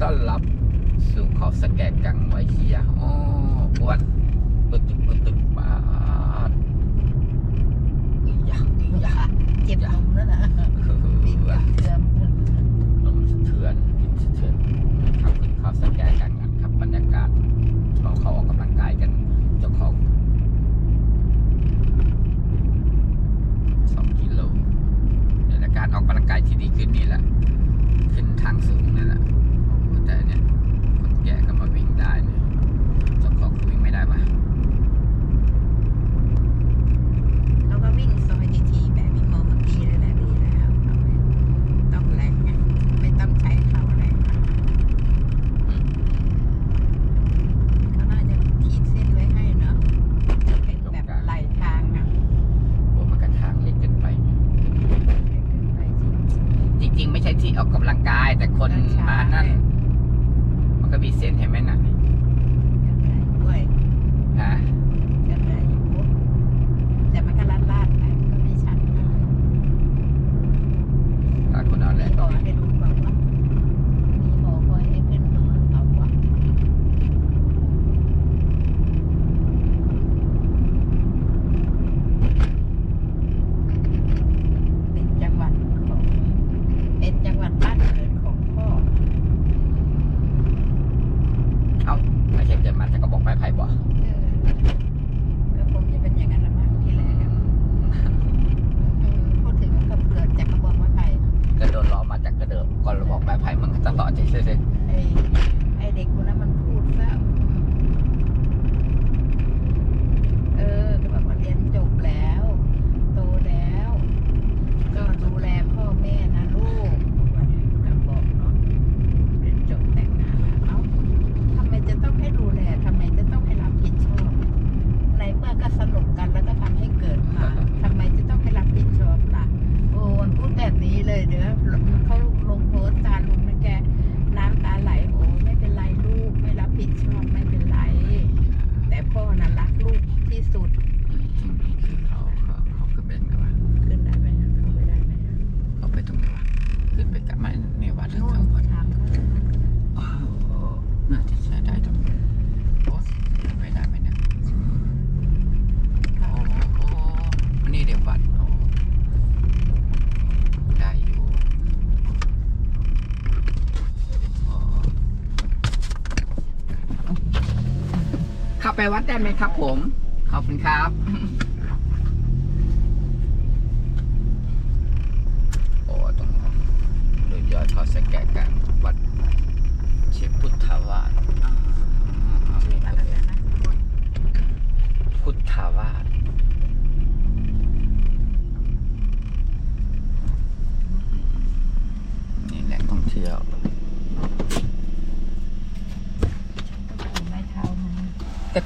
ต้อนรับสู่ขอบสแกกังไวเคียอ๋อปวดปวดตึกปวดตึาอีหยาอีหยาเจ็บนมแล้วนะ เออ ได้ไหมครับผม ขอบคุณครับ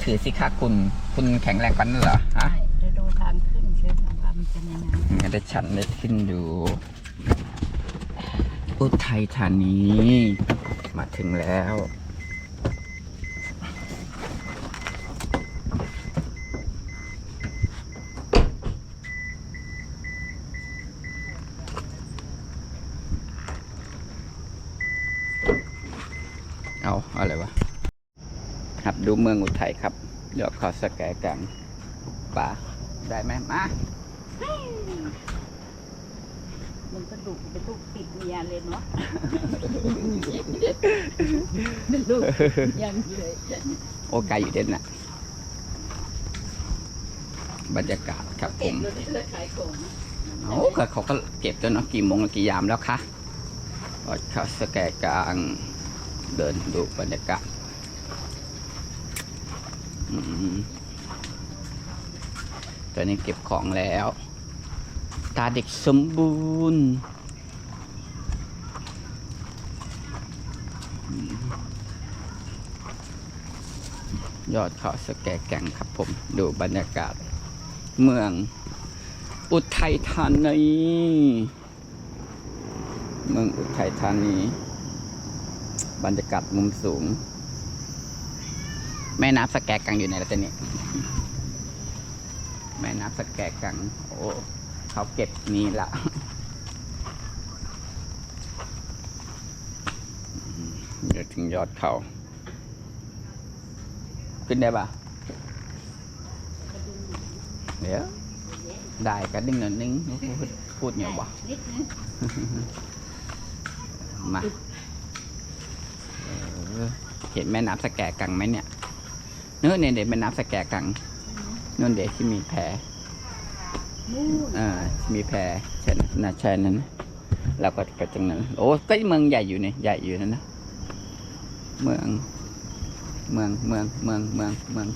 ถือสิคะคุณ คุณแข็งแรงกว่านั้นเหรอฮะจะดูทางขึ้นเชื่อว่ามันจะยังไงได้ฉันได้ขึ้นดูอุทัยธานีมาถึงแล้ว ดูเมืองอุทัยครับ เดี๋ยวขอสแกนกันป่าได้ไหมมามันสะดุกเป็นลูกติดเมียเลยเนาะเป็นลูกยังเลยโอ้ไกลอยู่เด่นน่ะ บรรยากาศครับผมโอ้เขาก็เก็บจนกี่โมงกี่ยามแล้วคะอดเขาวสแกกลาง เดินดูบรรยากาศ ตอนนี้เก็บของแล้ว ตาเด็กสมบูรณ์ยอดเขาสแกแกงครับผม ดูบรรยากาศ เมือง อุทัยธานีเมืองอุทัยธานี บรรยากาศมุมสูง แม่น้ำสแกกังอยู่ไหนล่ะเจนี่แม่น้ำสแกกัง โอ้เขาเก็บนี่ละเดี๋ยวถึงยอดเขา ขึ้นได้ปะเดี๋ยว ได้กระดิ่งหน่อนึง พูดเนี่ยวะมาเห็นแม่น้ำสแกกังไหมเนี่ย นื้อเนี่ยเด็กแม่น้ำสแกกังนู่นเด็กที่มีแพนู่นอ่ามีแพใช่นะน่าใช่นั้นนะเราก็ไปตรงนั้นโอ้ก็เมืองใหญ่อยู่เนี่ยใหญ่อยู่นั่นนะเมือง เมืองเมืองเมืองเมืองเมือง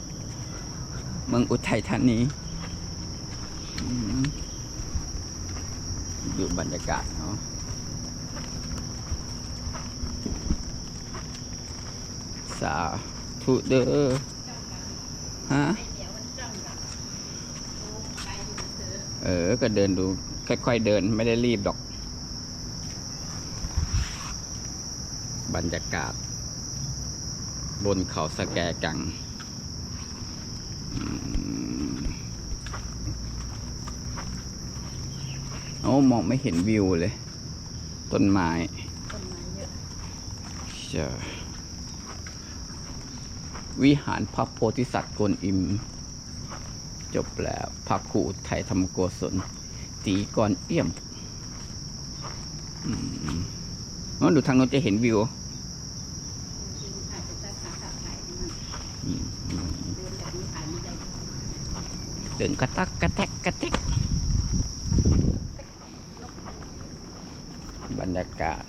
เมืองอุทัยธานีอืมดูบรรยากาศเนาะสาธุเด้อ ฮะเดี๋ยวมันจ้องกับโอ้ไกลอยู่เถอะเออ ก็เดินดู ค่อยๆเดินไม่ได้รีบดอก บรรยากาศ บนเขาสแกกังอืมโอ้มองไม่เห็นวิวเลย ต้นไม้ต้นไม้เยอะเจ้า วิหารพระโพธิสัตว์กนอิม จบแล้วพระครูอุทัยธรรมโกศลตีกรเอี่ยมอืมอ๋อดูทางโน้นจะเห็นวิวเดินแบบนี้ถ่ายไม่ได้เดินกระตักกระแทกกระแทกบรรยากาศ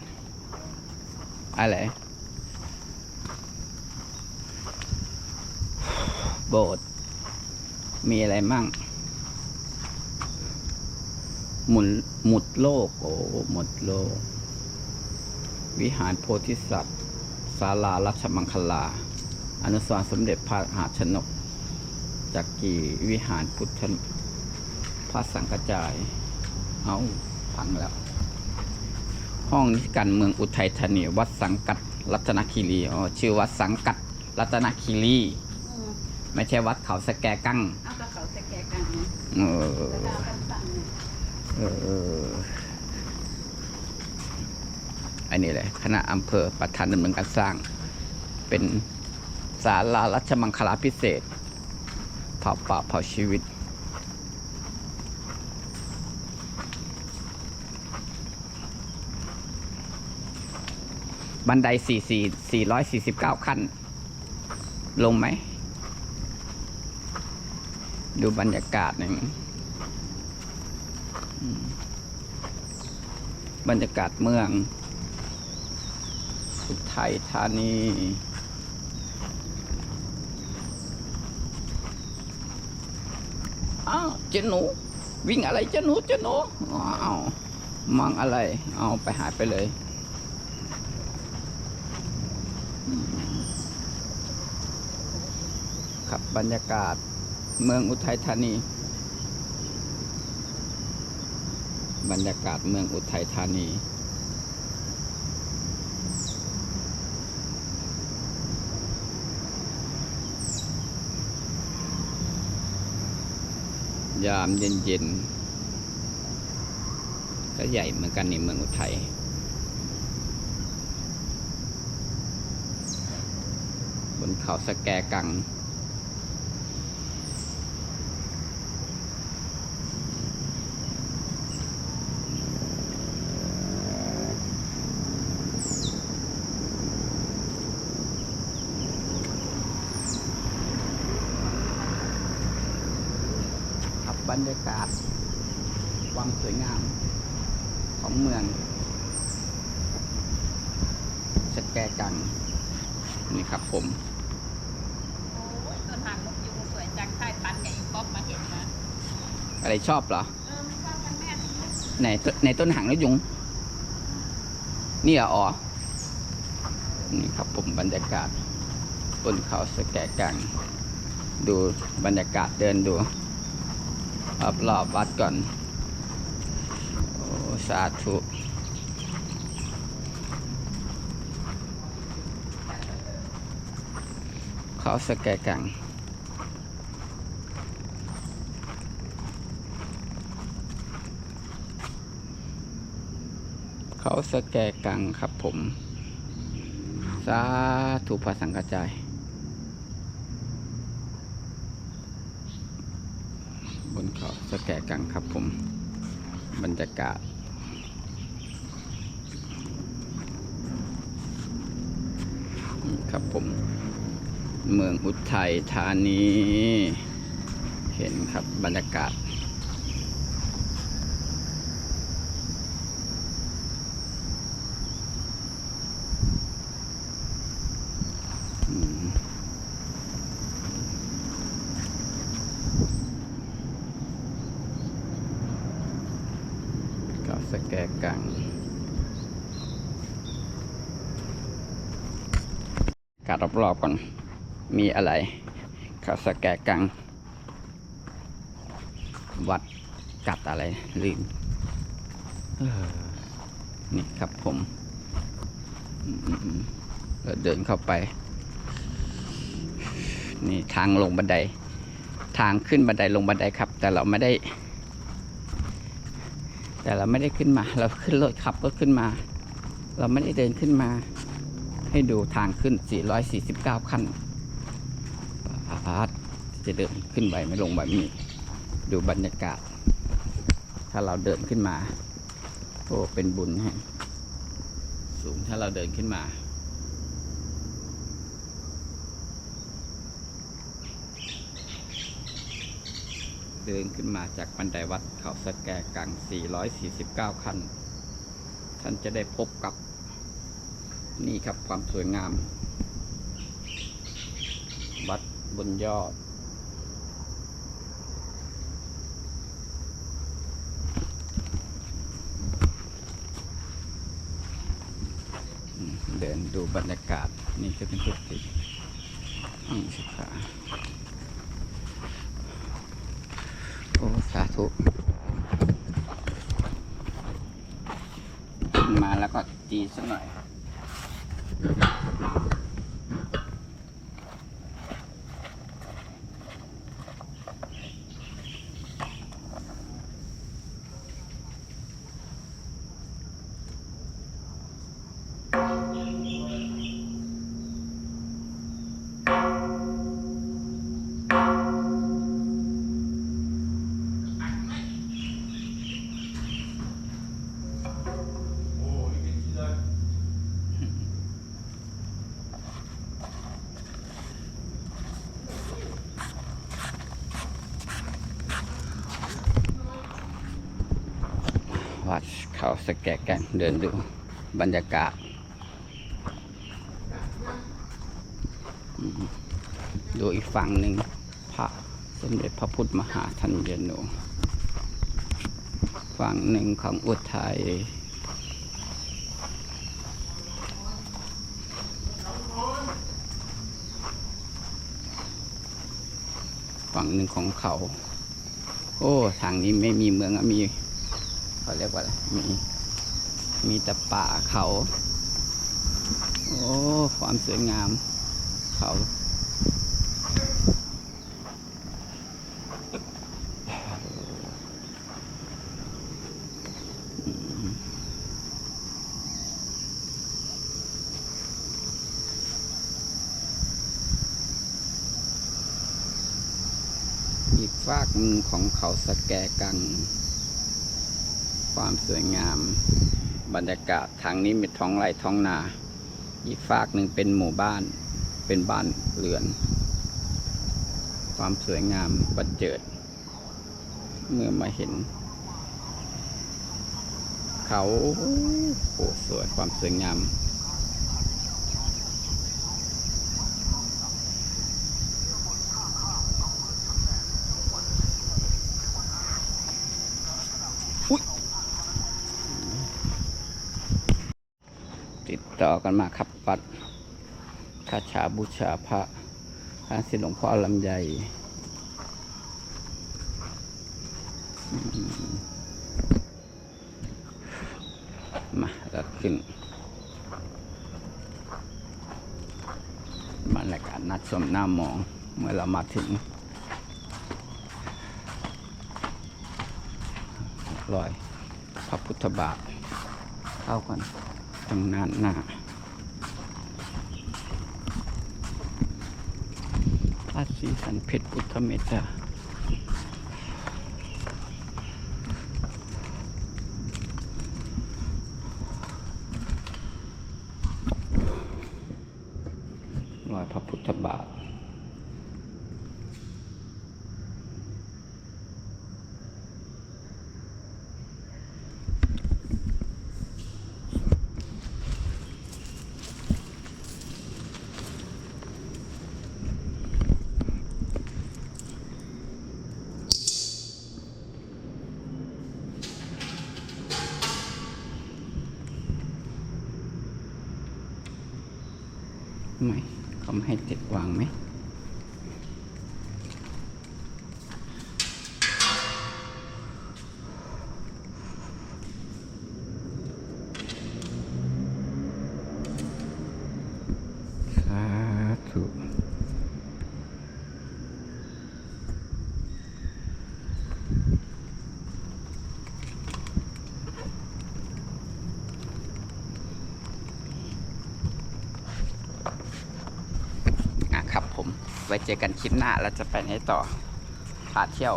อะไร โบสถ์มีอะไรมั่ง หมุนหมุดโลก โอ้หมุดโลก วิหารโพธิสัตว์ศาลารัชมังคลา อนุสรสมเด็จพระมหาชนกจากกี่วิหารพุทธพระสังกจาย เอาพังแล้ว ห้องนิติการเมืองอุทัยธานีวัดสังกัด รัตนคีรีอ๋อชื่อวัดสังกัด รัตนคีรี ไม่ใช่วัดเขาสแกกั้งเอากระเขาสแกะกันนะเออแล้วก็เอากันตั้งเนี่ยเอออันนี้เลยคณะอำเภอประธานดำเนินการสร้าง เป็นศาลารัชมังคลาพิเศษเผาป่าเผาชีวิตบันไดสี่สี่สี่ร้อยสี่สิบเก้าขั้น ลงไหม ดูบรรยากาศหนึ่งบรรยากาศเมืองสุไทยธานีอ้าวเจาหนู วิ่งอะไรเจาหนูเจาหนูอ้าวมองอะไร เอาไปหายไปเลยครับบรรยากาศ เมืองอุทัยธานี บรรยากาศเมืองอุทัยธานียามเย็นๆ ก็ใหญ่เหมือนกันนี่เมืองอุทัย บนเขาสแกกัง ครับบรรยากาศ ความสวยงามของเมืองสแกกัง นี่ครับผม โอ้ยต้นหางนกยูงสวยจังถ่ายปันกับอีป๊อปมาเห็นนะอะไรชอบเหรอ เออมันชอบกันแม่ไหนตในต้นหางนกยุงนี่เหรออ๋อนี่ครับผมบรรยากาศบนเขาสแกกัง ดูบรรยากาศเดินดูรอบรอบๆวัดก่อนโอ้ สาธุเขาสแกกังเขาสแกกังครับผม สาธุพระสังฆจายบนเขาสแกกังครับผม บรรยากาศ ครับผม เมืองอุทัยธานี เห็นครับบรรยากาศ อืมก็สแกกังกาด รอบๆก่อน มีอะไรเขาสแกกัง วัดกัดอะไรลืมเออนี่ครับผมอืมๆเราเดินเข้าไป นี่ทางลงบันได ทางขึ้นบันไดลงบันไดครับ แต่เราไม่ได้ แต่เราไม่ได้ขึ้นมา เราขึ้นรถขับรถขึ้นมา เราไม่ได้เดินขึ้นมา ให้ดูทางขึ้น 449 ขั้นปาดจะเดินขึ้นไปไม่ลงไปไม่มีดูบรรยากาศ ถ้าเราเดินขึ้นมา โอ้ เป็นบุญฮะ สูงถ้าเราเดินขึ้นมาเดินขึ้นมาจากบันไดวัดเขาสแกกัง 449 ขั้น ท่านจะได้พบกับ นี่ครับความสวยงาม วัดบนยอด เดินดูบรรยากาศ นี่ก็เป็นทุกทีห้องศึกษาโอ้ สาธุมาแล้วก็ตีสักหน่อย วัด เขาสแกแกงเดินดูบรรยากาศ ดูอีกฝั่งหนึ่งพระสมเด็จพระพุทธมหาธัญญโนฝั่งหนึ่งของอุทัยฝั่งหนึ่งของเขา โอ้ ทางนี้ไม่มีเมืองอะมีเขาเรียกว่าอะไรมี มีแต่ป่าเขา โอ้ ความสวยงาม เขา อีกฝากหนึ่งของเขาสแกกัง ความสวยงาม บรรยากาศทางนี้มีท้องไร่ท้องนา อีกฝากหนึ่งเป็นหมู่บ้านเป็นบ้านเรือน ความสวยงามประเจิด เมื่อมาเห็น เขาโอ้สวยความสวยงาม กันมาครับปัดคาชาบูชาพระพระสิหลวงพ่อลำไยอืมมาแล้วขึ้นบรรยากาศนัดชมหน้ามองเมื่อเรามาถึงรอยพระพุทธบาทเข้ากันตรงนั้นหน้าานเพชรพุทธเมตตาลอยพระพุทธบาท ไม่เขาไม่ให้ติดวางไหม สาธุอะครับผม ไว้เจอกันคลิปหน้าแล้วจะไปไหนต่อพาเที่ยว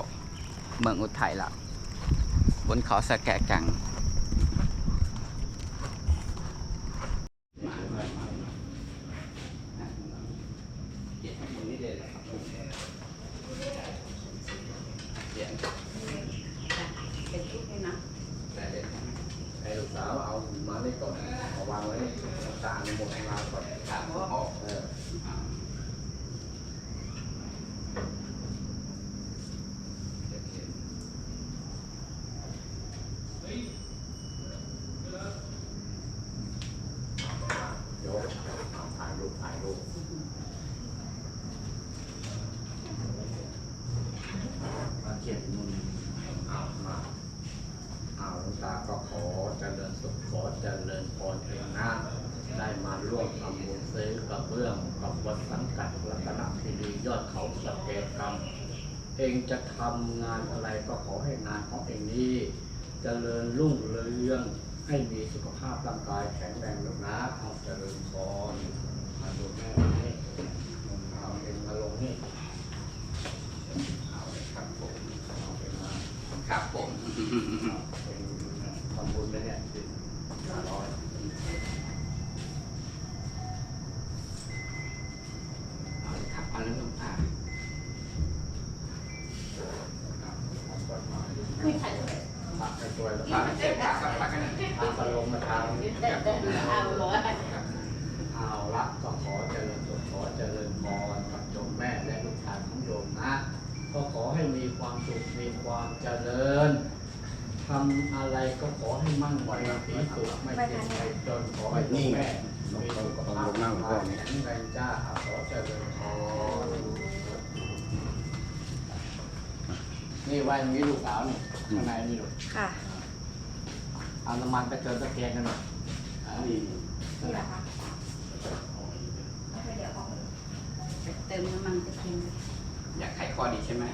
เมืองอุทัยละบนเขาสะแกะกังเขียนข้างบนนี้เลยเหรอครับผมเขียนเป็นทุกข์ให้นะได้เลยครับให้ลูกสาวเอามานี่ก่อนเอาวางไว้ตาในหมดของเราก่อนครับผมเออ โยกเอาถ่ายรูปถ่ายรูปมาเขียนมุนเอามาเอาหลวงตาก็ขอเจริญสุขขอเจริญพรเองนะได้มาร่วมทำบุญซื้อกระเบื้องกับวัดสังกัดรัตนคีรียอดเขาสะเกตกรรม เองจะทำงานอะไรก็ขอให้งานของเองนี้ เจริญรุ่งเรือง ให้มีสุขภาพร่างกายแข็งแรงลูกนะเอาเจริญพรมาดูแม่นี่เอาเองมาลงนี่เอาเลยครับผมเอาเองมาครับผมเอาเองทำบุญไปเนี่ยสิห้าร้อย เอาเลยครับเอาแล้วลงตา ทำก่อนมา ไม่ใช่เลย พักให้ช่วยแล้ว ฝากให้เจ็บปากกับปากกันนะ ทำมาลงมาทาง เอาร้อย เอาละก็ขอเจริญสุขขอเจริญพรกับโยมแม่และลูกชายของโยมนะ ก็ขอให้มีความสุขมีความเจ ริญทำอะไรก็ขอให้มั่งไหวสีสุขไม่เจ็บไม่จนขอให้โยมแม่มีสุขภาพร่างกายแข็งแรงจ้าขอเจริญพรนี่ไว้ตรงนี้ลูกสาวนี่ข้างในนี่ลูกค่ะเอาน้ำมันไปเติมตะเกียงกันหน่อยอ่านี่นี่แหละค่ะเติมน้ำมันจะกินอยากไขข้อดีใช่ไหม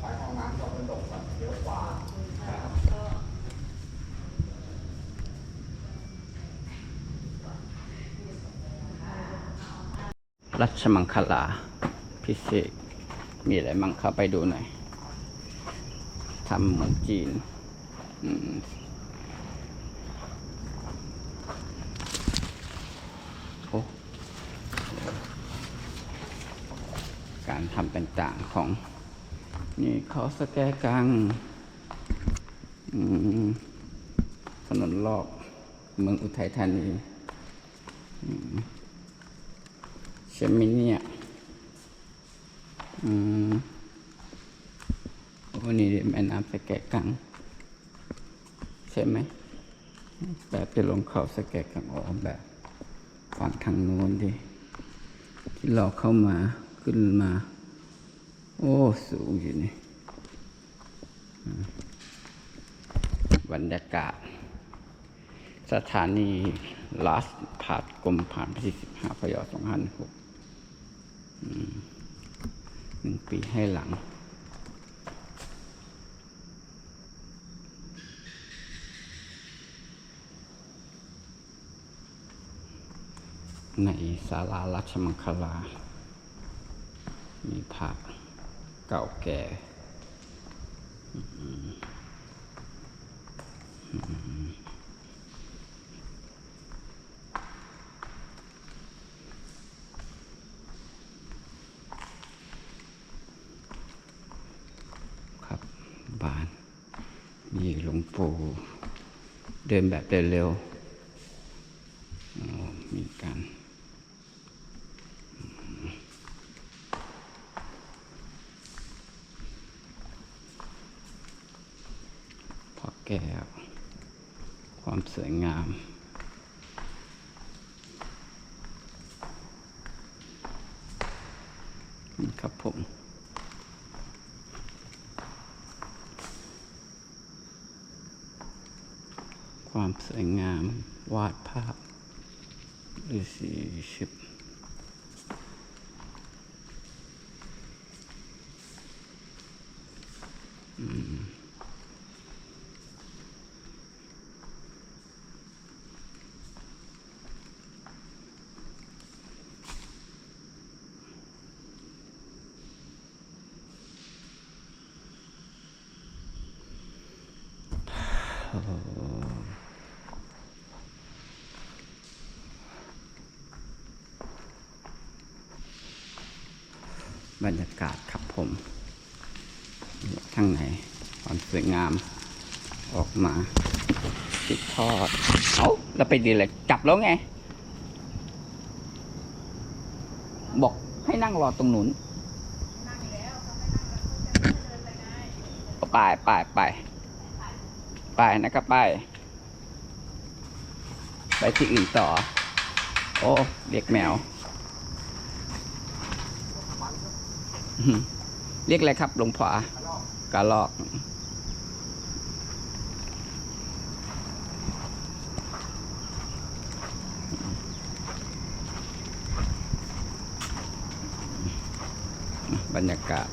ไปห้องน้ำก็กระดกแบบเลี้ยวขวา รัชมังคลา พิเศษ มีอะไรมั่งเข้าไปดูหน่อยทำเหมือนจีนอโอ้การทำต่างๆของ นี่เขาสแกกังถนนรอบเมืองอุทัยธานีอืม ช่ไหมเนี่ยอืมโอ้นี่แม่น้ำสแกะกัง ใช่ไหม แบบจะลงเขาสแกะกังออกแบบฝั่งทางโน้นดิที่เราเข้ามาขึ้นมา โอ้ สูงอยู่นี่บรรยากาศ สถานีลาสผาดกรมผ่านไปที่15พย2 5 6หก หนึ่งปีให้หลัง ในศาลาราชมังคลา มีพระเก่าแก่อืมอืมครับ บานมีหลวงปู่เดินแบบเร็วๆอ๋อมีการ พอแก้ว ความสวยงาม นี่ครับผม ความสวยงาม วาดภาพฤาษีชิบ บรรยากาศครับผมข้างในความสวยงามออกมา ติดทอดเอาแล้วไปดีเลยจับแล้วไง บอกให้นั่งรอตรงนู้นไปไปไป ไปนะครับไป ไปที่อื่นต่อ โอ้เรียกแมว เรียกอะไรครับหลวงพ่อกระลอกบรรยากาศ